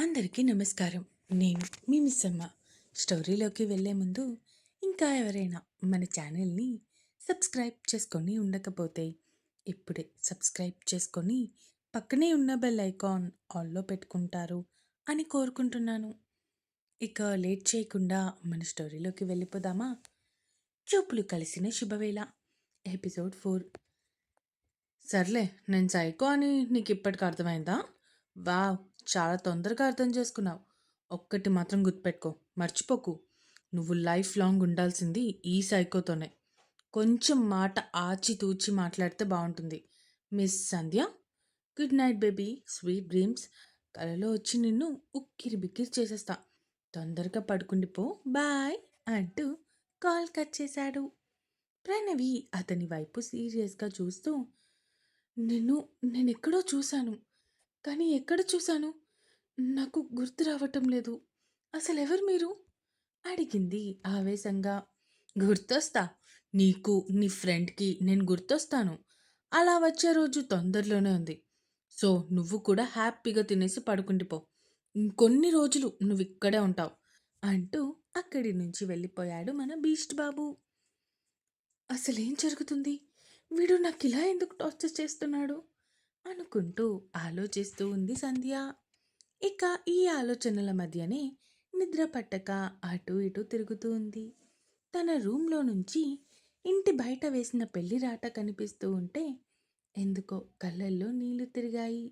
అందరికీ నమస్కారం. నేను మీ మిస్సమ్మ. స్టోరీలోకి వెళ్ళే ముందు ఇంకా ఎవరైనా మన ఛానల్ని సబ్స్క్రైబ్ చేసుకొని ఉండకపోతే ఇప్పుడే సబ్స్క్రైబ్ చేసుకొని పక్కనే ఉన్న బెల్ ఐకాన్ ఆల్లో పెట్టుకుంటారు అని కోరుకుంటున్నాను. ఇక లేట్ చేయకుండా మన స్టోరీలోకి వెళ్ళిపోదామా? చూపులు కలిసిన శుభవేళ. Episode four. సర్లే నేను సైకో అని నీకు ఇప్పటికి అర్థమైందా వావ్ చాలా తొందరగా అర్థం చేసుకున్నావు. ఒక్కటి మాత్రం గుర్తుపెట్టుకో. మర్చిపోకు. నువ్వు లైఫ్ లాంగ్ ఉండాల్సింది ఈ సైకోతోనే. కొంచెం మాట ఆచితూచి మాట్లాడితే బాగుంటుంది. Miss Sandhya good night baby. Sweet dreams. కలలో వచ్చి నిన్ను ఉక్కిరి బిక్కిరి చేసేస్తా. తొందరగా పడుకుండిపో బాయ్ అంటూ కాల్ కట్ చేశాడు. ప్రణవి అతని వైపు సీరియస్గా చూస్తూ నిన్ను నేనెక్కడో చూశాను. కానీ ఎక్కడ చూశాను? నాకు గుర్తు రావటం లేదు. అసలెవరు మీరు? అడిగింది ఆవేశంగా. గుర్తొస్తా. నీకు నీ ఫ్రెండ్కి నేను గుర్తొస్తాను. అలా వచ్చే రోజు తొందరలోనే ఉంది. సో నువ్వు కూడా హ్యాపీగా తినేసి పడుకుండిపో ఇంకొన్ని రోజులు నువ్వు ఇక్కడే ఉంటావు అంటూ అక్కడి నుంచి వెళ్ళిపోయాడు మన బీస్ట్ బాబు. అసలేం జరుగుతుంది? వీడు నాకు ఇలా ఎందుకు టార్చర్ చేస్తున్నాడు? అనుకుంటూ ఆలోచిస్తూ ఉంది సంధ్య. ఇక ఈ ఆలోచనల మధ్యనే నిద్ర పట్టక అటు ఇటు తిరుగుతూ ఉంది. తన రూమ్లో నుంచి ఇంటి బయట వేసిన పెళ్ళి రాట కనిపిస్తూ ఉంటే ఎందుకో కళ్ళల్లో నీళ్ళు తిరిగాయి.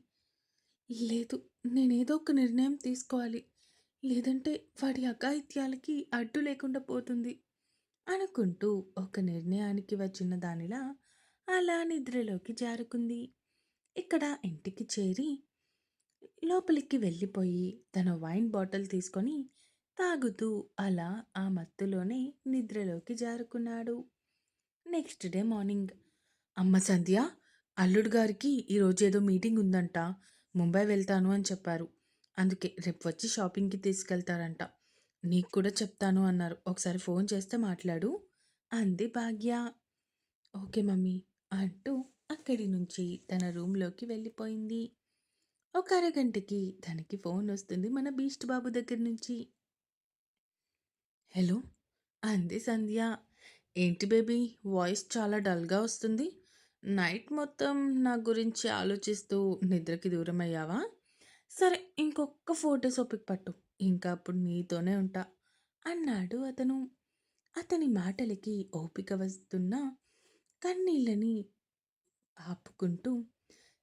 లేదు నేనేదో ఒక నిర్ణయం తీసుకోవాలి. లేదంటే వాడి అఘాయిత్యాలకి అడ్డు లేకుండా పోతుంది అనుకుంటూ ఒక నిర్ణయానికి వచ్చిన దానిలా అలా నిద్రలోకి జారుకుంది. ఇక్కడ ఇంటికి చేరి లోపలికి వెళ్ళిపోయి తన వైన్ బాటిల్ తీసుకొని తాగుతూ అలా ఆ మత్తులోనే నిద్రలోకి జారుకున్నాడు. Next day morning. అమ్మ సంధ్య అల్లుడు గారికి ఈరోజు ఏదో మీటింగ్ ఉందంట. ముంబై వెళ్తాను అని చెప్పారు. అందుకే రేపు వచ్చి షాపింగ్కి తీసుకెళ్తారంట. నీకు కూడా చెప్తాను అన్నారు. ఒకసారి ఫోన్ చేస్తే మాట్లాడు అంది భాగ్య. ఓకే మమ్మీ అంటూ అక్కడి నుంచి తన రూమ్లోకి వెళ్ళిపోయింది. ఒక అరగంటకి తనకి ఫోన్ వస్తుంది మన బీస్ట్ బాబు దగ్గర నుంచి. హలో అంది సంధ్య. ఏంటి బేబీ వాయిస్ చాలా డల్గా వస్తుంది. నైట్ మొత్తం నా గురించి ఆలోచిస్తూ నిద్రకి దూరం అయ్యావా సరే ఇంకొక ఫోటో సోపిక్ పట్టు. ఇంకా అప్పుడు నీతోనే ఉంటా అన్నాడు అతను. అతని మాటలకి ఓపిక వస్తున్న కన్నీళ్ళని ఆపుకుంటూ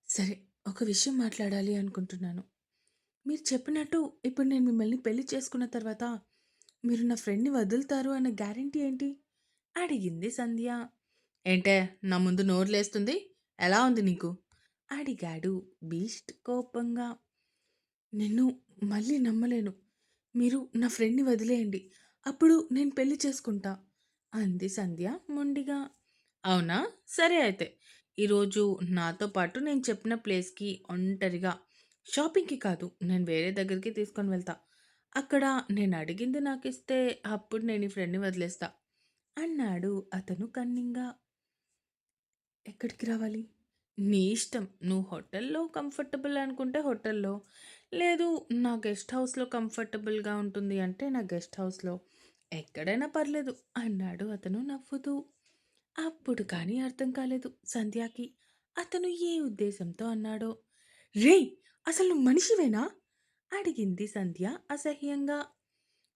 సరే ఒక విషయం మాట్లాడాలి అనుకుంటున్నాను. మీరు చెప్పినట్టు ఇప్పుడు నేను మిమ్మల్ని పెళ్ళి చేసుకున్న తర్వాత మీరు నా ఫ్రెండ్ని వదులుతారు అన్న గ్యారంటీ ఏంటి? అడిగింది సంధ్య. ఏంటే నా ముందు నోరు లేస్తుంది? ఎలా ఉంది నీకు? అడిగాడు బీస్ట్ కోపంగా. నిన్ను మళ్ళీ నమ్మలేను. మీరు నా ఫ్రెండ్ని వదిలేయండి. అప్పుడు నేను పెళ్ళి చేసుకుంటా అంది సంధ్య మొండిగా. అవునా? సరే అయితే. ఈరోజు నాతో పాటు నేను చెప్పిన ప్లేస్కి ఒంటరిగా షాపింగ్కి కాదు నేను వేరే దగ్గరికి తీసుకొని వెళ్తా. అక్కడ నేను అడిగింది నాకు ఇస్తే అప్పుడు నేను ఈ ఫ్రెండ్ని వదిలేస్తా. అన్నాడు అతను కన్నింగా. ఎక్కడికి రావాలి? నీ ఇష్టం. నువ్వు హోటల్లో కంఫర్టబుల్ అనుకుంటే హోటల్లో. లేదు నా గెస్ట్ హౌస్లో కంఫర్టబుల్గా ఉంటుంది అంటే నా గెస్ట్ హౌస్లో. ఎక్కడైనా పర్లేదు అన్నాడు అతను నవ్వుతూ. అప్పుడు కానీ అర్థం కాలేదు. సంధ్యాకి అతను ఏ ఉద్దేశంతో అన్నాడో? రే అసలు నువ్వు మనిషివేనా? అడిగింది సంధ్య అసహ్యంగా.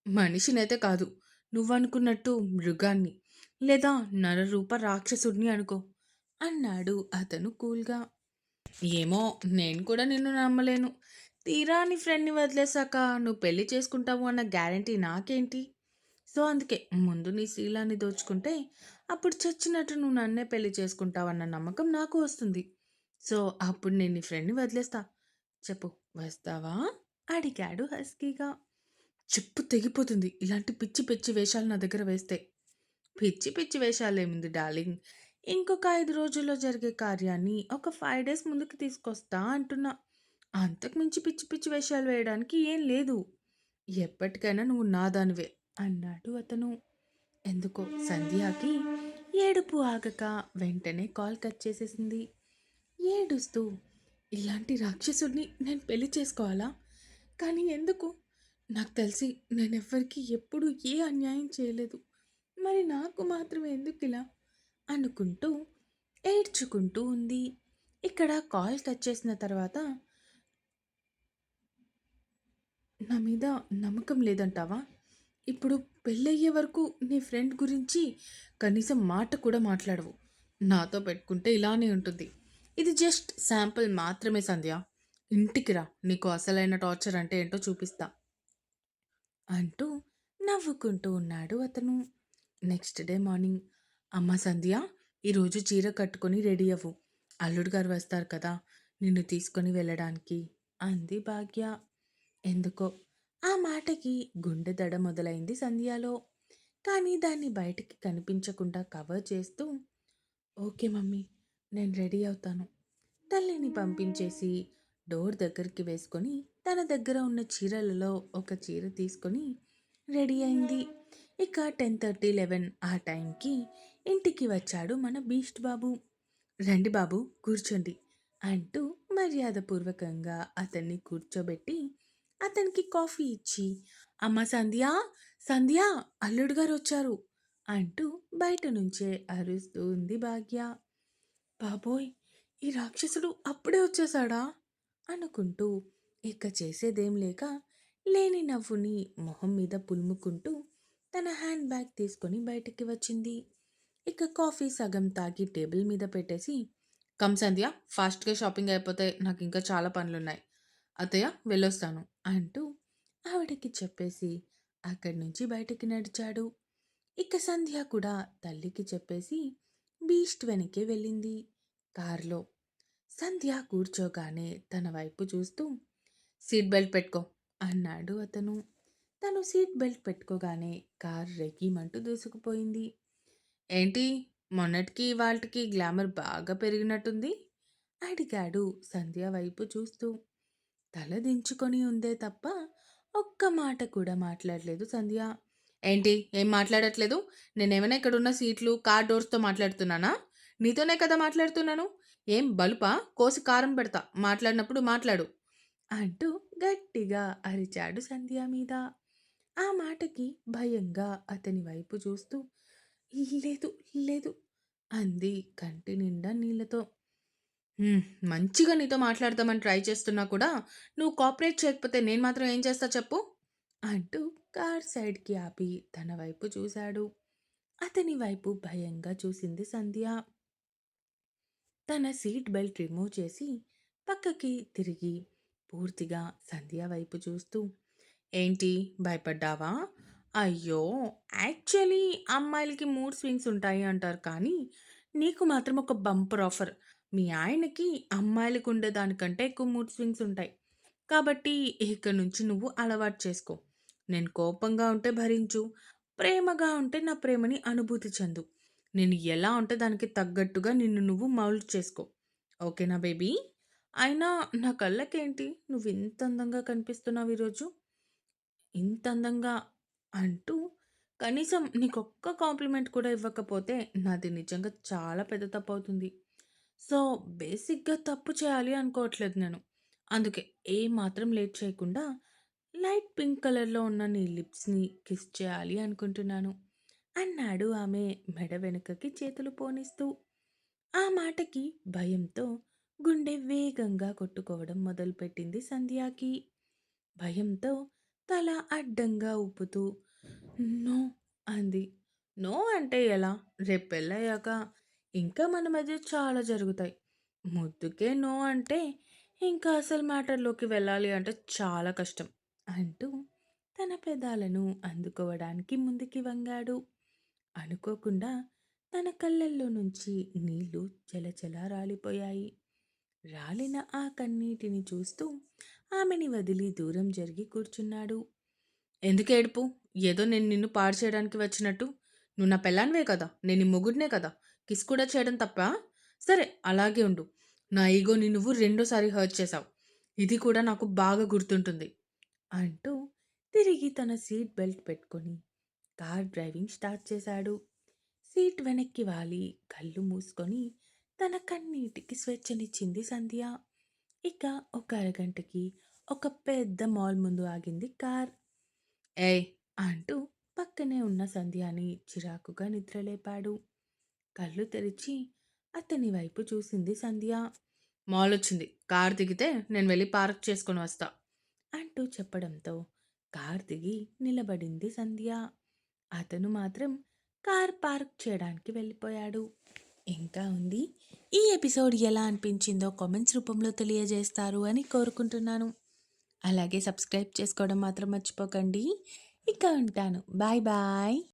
మనిషినైతే కాదు. నువ్వనుకున్నట్టు మృగాన్ని లేదా నరరూప రాక్షసుడిని అనుకో అన్నాడు అతను కూల్గా. ఏమో నేను కూడా నిన్ను నమ్మలేను. తీరా నీ ఫ్రెండ్ని వదిలేశాక నువ్వు పెళ్ళి చేసుకుంటావు అన్న గ్యారంటీ నాకేంటి? సో అందుకే ముందు నీ శీలాన్ని దోచుకుంటే అప్పుడు చచ్చినట్టు నువ్వు నన్నే పెళ్ళి చేసుకుంటావన్న నమ్మకం నాకు వస్తుంది. సో అప్పుడు నేను నీ ఫ్రెండ్ని వదిలేస్తా. చెప్పు వస్తావా? అడిగాడు హస్కీగా. చెప్పు తెగిపోతుంది. ఇలాంటి పిచ్చి పిచ్చి వేషాలు నా దగ్గర వేస్తే. పిచ్చి పిచ్చి వేషాలు ఏముంది డార్లింగ్? ఇంకొక ఐదు రోజుల్లో జరిగే కార్యాన్ని ఒక ఫైవ్ డేస్ ముందుకు తీసుకొస్తా అంటున్నా. అంతకు మించి పిచ్చి పిచ్చి వేషాలు వేయడానికి ఏం లేదు. ఎప్పటికైనా నువ్వు నా దానివే అన్నాడు అతను ఎందుకో సంధ్యాకి ఏడుపు ఆగక వెంటనే కాల్ కట్ చేసేసింది ఏడుస్తూ ఇలాంటి రాక్షసుడిని నేను పెళ్ళి చేసుకోవాలా కానీ ఎందుకు? నాకు తెలిసి నేను నేనెవ్వరికీ ఎప్పుడూ ఏ అన్యాయం చేయలేదు. మరి నాకు మాత్రం ఇలా అనుకుంటూ ఏడ్చుకుంటూ ఉంది. ఇక్కడ కాల్ కట్ చేసిన తర్వాత నా మీద నమ్మకం లేదంటావా? ఇప్పుడు పెళ్ళయ్యే వరకు నీ ఫ్రెండ్ గురించి కనీసం మాట కూడా మాట్లాడవు. నాతో పెట్టుకుంటే ఇలానే ఉంటుంది. ఇది జస్ట్ శాంపుల్ మాత్రమే సంధ్య. ఇంటికి రా. నీకు అసలైన టార్చర్ అంటే ఏంటో చూపిస్తా. అంటూ నవ్వుకుంటూ ఉన్నాడు అతను. నెక్స్ట్ డే మార్నింగ్ అమ్మ సంధ్య ఈరోజు చీర కట్టుకొని రెడీ అవ్వు. అల్లుడు గారు వస్తారు కదా! నిన్ను తీసుకొని వెళ్ళడానికి అంది భాగ్య. ఎందుకో ఆ మాటకి గుండె దడ మొదలైంది సంధ్యలో. కానీ దాన్ని బయటికి కనిపించకుండా కవర్ చేస్తూ ఓకే మమ్మీ నేను రెడీ అవుతాను. తల్లిని పంపించేసి డోర్ దగ్గరికి వేసుకొని తన దగ్గర ఉన్న చీరలలో ఒక చీర తీసుకొని రెడీ అయింది. ఇక 10:30, 11 ఆ టైంకి ఇంటికి వచ్చాడు మన బీస్ట్ బాబు. రండి బాబు కూర్చోండి అంటూ మర్యాదపూర్వకంగా అతన్ని కూర్చోబెట్టి అతనికి కాఫీ ఇచ్చి అమ్మ సంధ్య సంధ్య అల్లుడు గారు వచ్చారు అంటూ బయట నుంచే అరుస్తూ ఉంది భాగ్య. బాబోయ్! ఈ రాక్షసుడు అప్పుడే వచ్చేసాడా? అనుకుంటూ ఇక చేసేదేం లేక లేని నవ్వుని మొహం మీద పులుముకుంటూ తన హ్యాండ్ బ్యాగ్ తీసుకొని బయటికి వచ్చింది. ఇక కాఫీ సగం తాగి టేబుల్ మీద పెట్టేసి కమ్ సంధ్య ఫాస్ట్‌గా షాపింగ్ అయిపోతే నాకు ఇంకా చాలా పనులున్నాయి. అత్తయ్య వెళ్ళొస్తాను అంటూ ఆవిడకి చెప్పేసి అక్కడి నుంచి బయటికి నడిచాడు. ఇక సంధ్య కూడా తల్లికి చెప్పేసి బీస్ట్ వెనకే వెళ్ళింది కారులో. సంధ్య కూర్చోగానే తన వైపు చూస్తూ సీట్ బెల్ట్ పెట్టుకో అన్నాడు అతను. తను సీట్ బెల్ట్ పెట్టుకోగానే కారు రెగీమంటూ దూసుకుపోయింది. ఏంటి మొన్నటికి వాళ్ళకి గ్లామర్ బాగా పెరిగినట్టుంది? అడిగాడు సంధ్య వైపు చూస్తూ. తల దించుకొని ఉందే తప్ప ఒక్క మాట కూడా మాట్లాడలేదు సంధ్య. ఏంటి ఏం మాట్లాడట్లేదు? నేనేమైనా ఇక్కడున్న సీట్లు, కార్ డోర్స్‌తో మాట్లాడుతున్నానా? నీతోనే కదా మాట్లాడుతున్నాను. ఏం బలుపా? కోసి కారం పెడతా. మాట్లాడినప్పుడు మాట్లాడు. అంటూ గట్టిగా అరిచాడు సంధ్య మీద. ఆ మాటకి భయంగా అతని వైపు చూస్తూ లేదు లేదు అంది కంటి నిండా నీళ్ళతో. హ్మ్. మంచిగా నీతో మాట్లాడదామని ట్రై చేస్తున్నా కూడా నువ్వు కోఆపరేట్ చేయకపోతే నేను మాత్రం ఏం చేస్తా చెప్పు? అంటూ కార్ సైడ్‌కి ఆపి తన వైపు చూశాడు. అతని వైపు భయంగా చూసింది సంధ్య. తన సీట్ బెల్ట్ రిమూవ్ చేసి పక్కకి తిరిగి పూర్తిగా సంధ్య వైపు చూస్తూ ఏంటి భయపడ్డావా? అయ్యో! యాక్చువల్లీ అమ్మాయిలకి మూడ్ స్వింగ్స్ ఉంటాయి అంటారు కానీ నీకు మాత్రం ఒక బంపర్ ఆఫర్. మీ ఆయనకి అమ్మాయిలకి ఉండేదానికంటే ఎక్కువ మూడ్ స్వింగ్స్ ఉంటాయి. కాబట్టి ఇక నుంచి నువ్వు అలవాటు చేసుకో. నేను కోపంగా ఉంటే భరించు. ప్రేమగా ఉంటే నా ప్రేమని అనుభూతి చెందు. నేను ఎలా ఉంటే దానికి తగ్గట్టుగా నిన్ను నువ్వు మౌల్డ్ చేసుకో. ఓకేనా బేబీ? అయినా నా కళ్ళకేంటి నువ్వు ఇంత అందంగా కనిపిస్తున్నావు ఈరోజు. ఇంత అందంగా అంటూ కనీసం నీకొక్క కాంప్లిమెంట్ కూడా ఇవ్వకపోతే నాది నిజంగా చాలా పెద్ద తప్పు అవుతుంది సో, బేసిక్‌గా తప్పు చేయాలి అనుకోవట్లేదు నేను. అందుకే ఏమాత్రం లేట్ చేయకుండా లైట్ పింక్ కలర్‌లో ఉన్న నీ లిప్స్‌ని కిస్ చేయాలి అనుకుంటున్నాను. అన్నాడు ఆమె మెడ వెనుకకి చేతులు పోనిస్తూ. ఆ మాటకి భయంతో గుండె వేగంగా కొట్టుకోవడం మొదలుపెట్టింది సంధ్యాకి. భయంతో తల అడ్డంగా ఊపుతూ నో అంది. నో అంటే ఎలా? రేపు పెళ్ళయ్యాక ఇంకా మన మధ్య చాలా జరుగుతాయి. ముద్దుకే నో అంటే ఇంకా అసలు మ్యాటర్‌లోకి వెళ్ళాలి అంటే చాలా కష్టం. అంటూ తన పెదాలను అందుకోవడానికి ముందుకి వంగాడు. అనుకోకుండా తన కళ్ళల్లో నుంచి నీళ్ళు చెలచెల రాలిపోయాయి. రాలిన ఆ కన్నీటిని చూస్తూ ఆమెని వదిలి దూరం జరిగి కూర్చున్నాడు. ఎందుకేడుపు? ఏదో నేను నిన్ను పాడు చేయడానికి వచ్చినట్టు. నువ్వు నా పెళ్ళానివే కదా! నేను మొగుడినే కదా! కిస్ కూడా చేయడం తప్ప సరే అలాగే ఉండు. నా ఈగోని నువ్వు రెండోసారి హర్ట్ చేశావు. ఇది కూడా నాకు బాగా గుర్తుంటుంది. అంటూ తిరిగి తన సీట్ బెల్ట్ పెట్టుకొని కార్ డ్రైవింగ్ స్టార్ట్ చేశాడు. సీట్ వెనక్కి వాలి కళ్ళు మూసుకొని తన కన్నీటికి స్వేచ్ఛనిచ్చింది సంధ్య. ఇక ఒక అరగంటకి ఒక పెద్ద మాల్ ముందు ఆగింది కార్. ఏ అంటూ పక్కనే ఉన్న సంధ్యాని చిరాకుగా నిద్రలేపాడు. కళ్ళు తెరిచి అతని వైపు చూసింది సంధ్య. మాలొచ్చింది. కారు దిగితే నేను వెళ్ళి పార్క్ చేసుకొని వస్తా. అంటూ చెప్పడంతో కార్ దిగి నిలబడింది సంధ్య. అతను మాత్రం కార్ పార్క్ చేయడానికి వెళ్ళిపోయాడు. ఇంకా ఉంది. ఈ ఎపిసోడ్ ఎలా అనిపించిందో కామెంట్స్ రూపంలో తెలియజేస్తారు అని కోరుకుంటున్నాను. అలాగే సబ్స్క్రైబ్ చేసుకోవడం మాత్రం మర్చిపోకండి. ఇక ఉంటాను. Bye bye.